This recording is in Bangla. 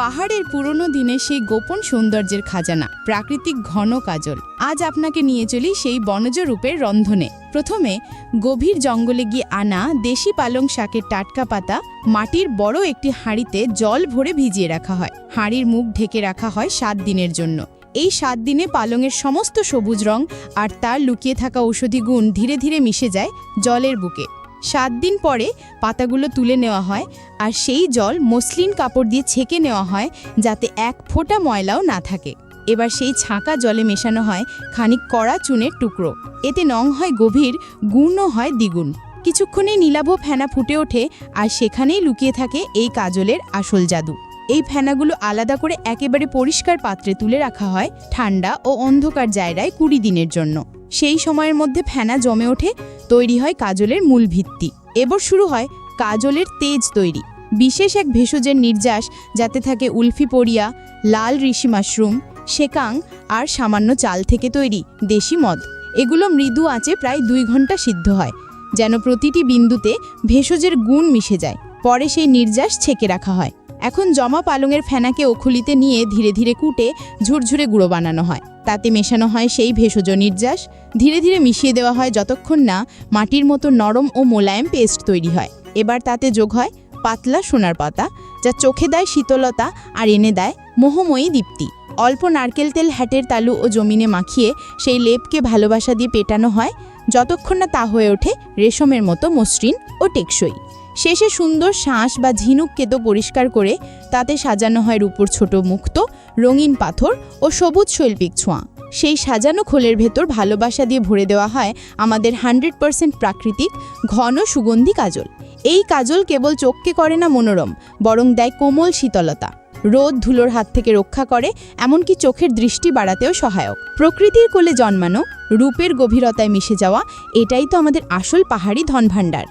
পাহাড়ের পুরনো দিনে সেই গোপন সৌন্দর্যের খাজানা, প্রাকৃতিক ঘন কাজল। আজ আপনাকে নিয়ে চলি সেই বনজ রূপের রন্ধনে। প্রথমে গভীর জঙ্গলে গিয়ে আনা দেশি পালং শাকের টাটকা পাতা, মাটির বড় একটি হাঁড়িতে জল ভরে ভিজিয়ে রাখা হয়। হাঁড়ির মুখ ঢেকে রাখা হয় সাত দিনের জন্য। এই সাত দিনে পালংয়ের সমস্ত সবুজ রং আর তার লুকিয়ে থাকা ঔষধি গুণ ধীরে ধীরে মিশে যায় জলের বুকে। সাত দিন পরে পাতাগুলো তুলে নেওয়া হয় আর সেই জল মসলিন কাপড় দিয়ে ছেঁকে নেওয়া হয় যাতে এক ফোঁটা ময়লাও না থাকে। এবার সেই ছাঁকা জলে মেশানো হয় খানিক কড়া চুনের টুকরো। এতে নং হয় গভীর, গুণও হয় দ্বিগুণ। কিছুক্ষণেই নীলাভ ফেনা ফুটে ওঠে আর সেখানেই লুকিয়ে থাকে এই কাজলের আসল জাদু। এই ফেনাগুলো আলাদা করে একেবারে পরিষ্কার পাত্রে তুলে রাখা হয় ঠান্ডা ও অন্ধকার জায়গায় কুড়ি দিনের জন্য। সেই সময়ের মধ্যে ফেনা জমে ওঠে, তৈরি হয় কাজলের মূল ভিত্তি। এবার শুরু হয় কাজলের তেজ তৈরি। বিশেষ এক ভেষজের নির্যাস যাতে থাকে উলফি পড়িয়া, লাল ঋষি মাশরুম শেকাং আর সামান্য চাল থেকে তৈরি দেশি মদ। এগুলো মৃদু আঁচে প্রায় দুই ঘণ্টা সিদ্ধ হয়, যেন প্রতিটি বিন্দুতে ভেষজের গুণ মিশে যায়। পরে সেই নির্যাস ছেঁকে রাখা হয়। এখন জমা পালংয়ের ফেনাকে ওখুলিতে নিয়ে ধীরে ধীরে কুটে ঝুরঝুরে গুঁড়ো বানানো হয়। তাতে মেশানো হয় সেই ভেষজ নির্যাস। ধীরে ধীরে মিশিয়ে দেওয়া হয় যতক্ষণ না মাটির মতো নরম ও মোলায়েম পেস্ট তৈরি হয়। এবার তাতে যোগ হয় পাতলা সোনার পাতা, যা চোখে দেয় শীতলতা আর এনে দেয় মোহময়ী দীপ্তি। অল্প নারকেল তেল হ্যাটের তালু ও জমিনে মাখিয়ে সেই লেপকে ভালোবাসা দিয়ে পেটানো হয়, যতক্ষণ না তা হয়ে ওঠে রেশমের মতো মসৃণ ও টেকসই। শেষে সুন্দর শাঁস বা ঝিনুক কেতো পরিষ্কার করে তাতে সাজানো হয় রূপোর ছোট মুক্ত রঙিন পাথর ও সবুজ শৈল্পিক ছোঁয়া। সেই সাজানো খোলের ভেতর ভালোবাসা দিয়ে ভরে দেওয়া হয় আমাদের হান্ড্রেড পারসেন্ট প্রাকৃতিক, ঘন, সুগন্ধি কাজল। এই কাজল কেবল চোখকে করে না মনোরম, বরং দেয় কোমল শীতলতা। রোদ ধুলোর হাত থেকে রক্ষা করে, এমনকি চোখের দৃষ্টি বাড়াতেও সহায়ক। প্রকৃতির কোলে জন্মানো, রূপের গভীরতায় মিশে যাওয়া, এটাই তো আমাদের আসল পাহাড়ি ধনভাণ্ডার।